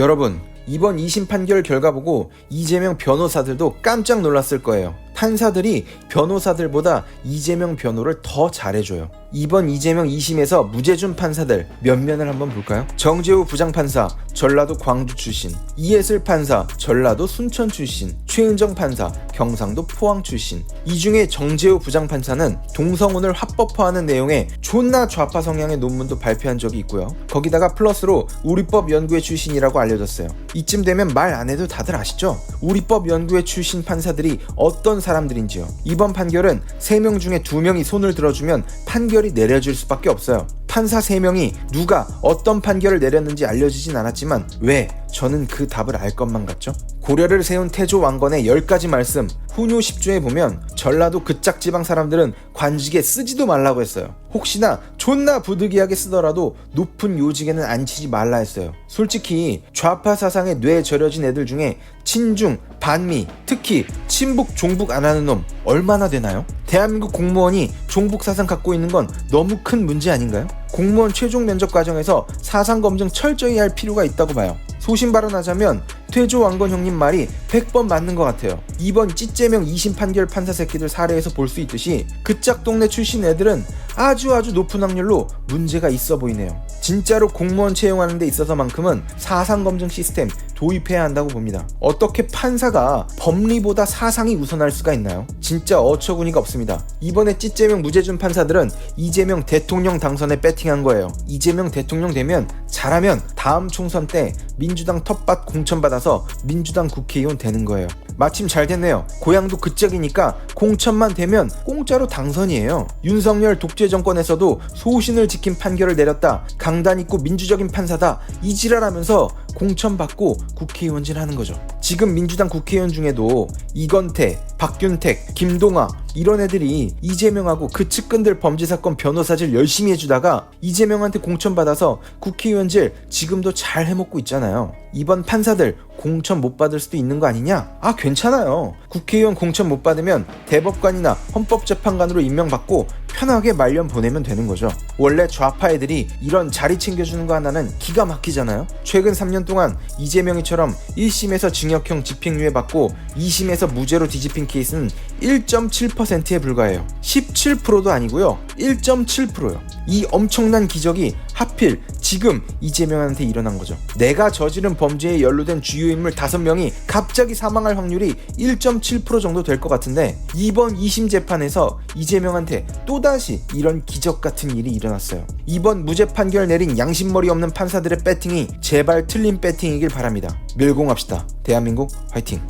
여러분, 이번 2심 판결 결과 보고 이재명 변호사들도 깜짝 놀랐을 거예요. 판사들이 변호사들보다 이재명 변호를 더 잘해줘요. 이번 이재명 2심에서 무죄 준 판사들 몇 면을 한번 볼까요? 정재우 부장판사, 전라도 광주 출신, 이예슬 판사, 전라도 순천 출신, 최은정 판사, 경상도 포항 출신. 이 중에 정재우 부장판사는 동성혼을 합법화하는 내용의 존나 좌파 성향의 논문도 발표한 적이 있고요. 거기다가 플러스로 우리법 연구회 출신이라고 알려졌어요. 이쯤 되면 말 안 해도 다들 아시죠? 우리법 연구회 출신 판사들이 어떤 사 람들인지요. 이번 판결은 3명 중에 2명이 손을 들어주면 판결이 내려질 수밖에 없어요. 판사 3명이 누가 어떤 판결을 내렸는지 알려지진 않았지만 왜 저는 그 답을 알 것만 같죠? 고려를 세운 태조 왕건의 10가지 말씀 훈요 10조에 보면 전라도 그짝 지방 사람들은 관직에 쓰지도 말라고 했어요. 혹시나 존나 부득이하게 쓰더라도 높은 요직에는 앉히지 말라 했어요. 솔직히 좌파 사상에 뇌 절여진 애들 중에 친중, 반미, 특히 친북, 종북 안 하는 놈 얼마나 되나요? 대한민국 공무원이 종북 사상 갖고 있는 건 너무 큰 문제 아닌가요? 공무원 최종 면접 과정에서 사상 검증 철저히 할 필요가 있다고 봐요. 소신 발언하자면 퇴조 왕건 형님 말이 100번 맞는 것 같아요. 이번 찌재명 2심 판결 판사 새끼들 사례에서 볼 수 있듯이 그짝 동네 출신 애들은 아주 아주 높은 확률로 문제가 있어 보이네요. 진짜로 공무원 채용하는 데 있어서만큼은 사상 검증 시스템 도입해야 한다고 봅니다. 어떻게 판사가 법리보다 사상이 우선할 수가 있나요? 진짜 어처구니가 없습니다. 이번에 찌재명 무죄 준 판사들은 이재명 대통령 당선에 배팅한 거예요. 이재명 대통령 되면 잘하면 다음 총선 때 민주당 텃밭 공천 받아서 민주당 국회의원 되는 거예요. 마침 잘 됐네요. 고향도 그쪽이니까 공천만 되면 공짜로 당선이에요. 윤석열 독재 정권에서도 소신을 지킨 판결을 내렸다. 강단 있고 민주적인 판사다. 이지랄하면서 공천 받고 국회의원질 하는 거죠. 지금 민주당 국회의원 중에도 이건태, 박균택, 김동아 이런 애들이 이재명하고 그 측근들 범죄 사건 변호사질 열심히 해주다가 이재명한테 공천 받아서 국회의원질 지금도 잘 해먹고 있잖아요. 이번 판사들 공천 못 받을 수도 있는 거 아니냐? 아 괜찮아요. 국회의원 공천 못 받으면 대법관이나 헌법재판관으로 임명받고 편하게 말년 보내면 되는 거죠. 원래 좌파 애들이 이런 자리 챙겨주는 거 하나는 기가 막히잖아요. 최근 3년 동안 이재명이처럼 1심에서 징역형 집행유예 받고 2심에서 무죄로 뒤집힌 케이스는 1.7%에 불과해요. 17%도 아니고요. 1.7%요. 이 엄청난 기적이 하필 지금 이재명한테 일어난 거죠. 내가 저지른 범죄에 연루된 주요 인물 5명이 갑자기 사망할 확률이 1.7% 정도 될 것 같은데 이번 2심 재판에서 이재명한테 또다시 이런 기적 같은 일이 일어났어요. 이번 무죄 판결 내린 양심머리 없는 판사들의 배팅이 제발 틀린 배팅이길 바랍니다. 밀공합시다. 대한민국 화이팅!